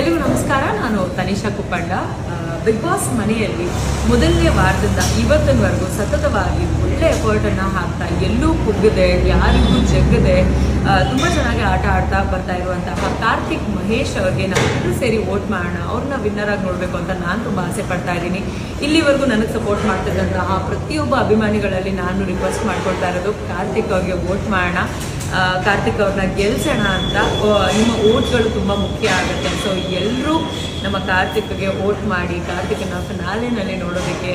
ಎಲ್ರಿಗೂ ನಮಸ್ಕಾರ. ನಾನು ತನಿಷಾ ಕುಪ್ಪಂಡ ಬಿಗ್ ಬಾಸ್ ಮನೆಯಲ್ಲಿ ಮೊದಲನೇ ವಾರದಿಂದ ಇವತ್ತಿನವರೆಗೂ ಸತತವಾಗಿ ಒಳ್ಳೆ ಎಫರ್ಟನ್ನು ಹಾಕ್ತಾ ಎಲ್ಲೂ ಕುಗ್ಗದೆ, ಯಾರಿಗೂ ಜಗ್ಗದೆ. ತುಂಬ ಚೆನ್ನಾಗಿ ಆಟ ಆಡ್ತಾ ಬರ್ತಾ ಇರುವಂತಹ ಕಾರ್ತಿಕ್ ಮಹೇಶ್ ಅವ್ರಿಗೆ ನಾವೆಲ್ಲರೂ ಸೇರಿ ವೋಟ್ ಮಾಡೋಣ. ಅವ್ರನ್ನ ವಿನ್ನರ್ ಆಗಿ ನೋಡಬೇಕು ಅಂತ ನಾನು ತುಂಬ ಆಸೆ ಪಡ್ತಾ ಇದ್ದೀನಿ. ಇಲ್ಲಿವರೆಗೂ ನನಗೆ ಸಪೋರ್ಟ್ ಮಾಡ್ತಿದ್ದಂತಹ ಪ್ರತಿಯೊಬ್ಬ ಅಭಿಮಾನಿಗಳಲ್ಲಿ ನಾನು ರಿಕ್ವೆಸ್ಟ್ ಮಾಡ್ಕೊಳ್ತಾ ಇರೋದು ಕಾರ್ತಿಕ್ ಅವ್ರಿಗೆ ವೋಟ್ ಮಾಡೋಣ. ಕಾರ್ತಿಕ್ ಅವ್ರನ್ನ ಗೆಲ್ಸೋಣ ಅಂತ ನಿಮ್ಮ ಓಟ್ಗಳು ತುಂಬ ಮುಖ್ಯ ಆಗುತ್ತೆ. ಸೊ ಎಲ್ಲರೂ ನಮ್ಮ ಕಾರ್ತಿಕ್ಗೆ ಓಟ್ ಮಾಡಿ, ಕಾರ್ತಿಕ್ನ ಫಿನಾಲಿನಲ್ಲಿ ನೋಡೋದಕ್ಕೆ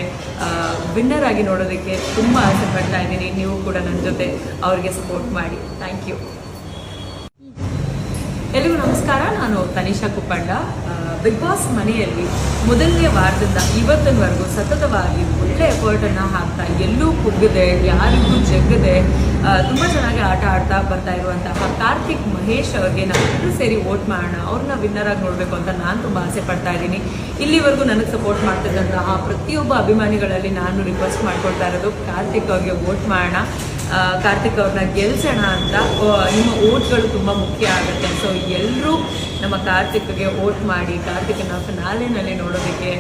ವಿನ್ನರ್ ಆಗಿ ನೋಡೋದಕ್ಕೆ ತುಂಬ ಆಸೆ ಪಡ್ತಾ ಇದ್ದೀನಿ. ನೀವು ಕೂಡ ನನ್ನ ಜೊತೆ ಅವ್ರಿಗೆ ಸಪೋರ್ಟ್ ಮಾಡಿ. ಥ್ಯಾಂಕ್ ಯು ಎಲ್ರಿಗೂ ನಮಸ್ಕಾರ. ನಾನು ತನಿಷಾ ಕುಪ್ಪಂಡ. ಬಿಗ್ ಬಾಸ್ ಮನೆಯಲ್ಲಿ ಮೊದಲನೇ ವಾರದಿಂದ ಇವತ್ತಿನವರೆಗೂ ಸತತವಾಗಿ ಒಳ್ಳೆ ಎಫರ್ಟನ್ನು ಹಾಕ್ತಾ ಎಲ್ಲೂ ಕುಗ್ಗದೆ, ಯಾರಿಗೂ ಜಗ್ಗದೆ. ತುಂಬ ಚೆನ್ನಾಗಿ ಆಟ ಆಡ್ತಾ ಬರ್ತಾ ಇರುವಂತಹ ಕಾರ್ತಿಕ್ ಮಹೇಶ್ ಅವ್ರಿಗೆ ನಾವೆಲ್ಲರೂ ಸೇರಿ ವೋಟ್ ಮಾಡೋಣ, ಅವ್ರನ್ನ ವಿನ್ನರ್ ಆಗಿ ನೋಡಬೇಕು ಅಂತ ನಾನು ತುಂಬ ಆಸೆ ಪಡ್ತಾ ಇದ್ದೀನಿ. ಇಲ್ಲಿವರೆಗೂ ನನಗೆ ಸಪೋರ್ಟ್ ಮಾಡ್ತಿದ್ದಂತಹ ಪ್ರತಿಯೊಬ್ಬ ಅಭಿಮಾನಿಗಳಲ್ಲಿ ನಾನು ರಿಕ್ವೆಸ್ಟ್ ಮಾಡ್ಕೊಳ್ತಾ ಇರೋದು ಕಾರ್ತಿಕ್ ಅವ್ರಿಗೆ ವೋಟ್ ಮಾಡೋಣ. ಕಾರ್ತಿಕ್ ಅವ್ರನ್ನ ಗೆಲ್ಸೋಣ ಅಂತ ನಿಮ್ಮ ಓಟ್ಗಳು ತುಂಬ ಮುಖ್ಯ ಆಗುತ್ತೆ. ಸೊ ಎಲ್ಲರೂ ನಮ್ಮ ಕಾರ್ತಿಕ್ಗೆ ಓಟ್ ಮಾಡಿ, ಕಾರ್ತಿಕ್ನ ಫಿನಾಲೆನಲ್ಲಿ ನೋಡೋದಕ್ಕೆ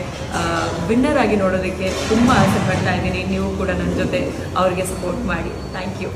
ವಿನ್ನರ್ ಆಗಿ ನೋಡೋದಕ್ಕೆ ತುಂಬ ಆಸೆ ಪಡ್ತಾ ಇದ್ದೀನಿ. ನೀವು ಕೂಡ ನನ್ನ ಜೊತೆ ಅವ್ರಿಗೆ ಸಪೋರ್ಟ್ ಮಾಡಿ. Thank you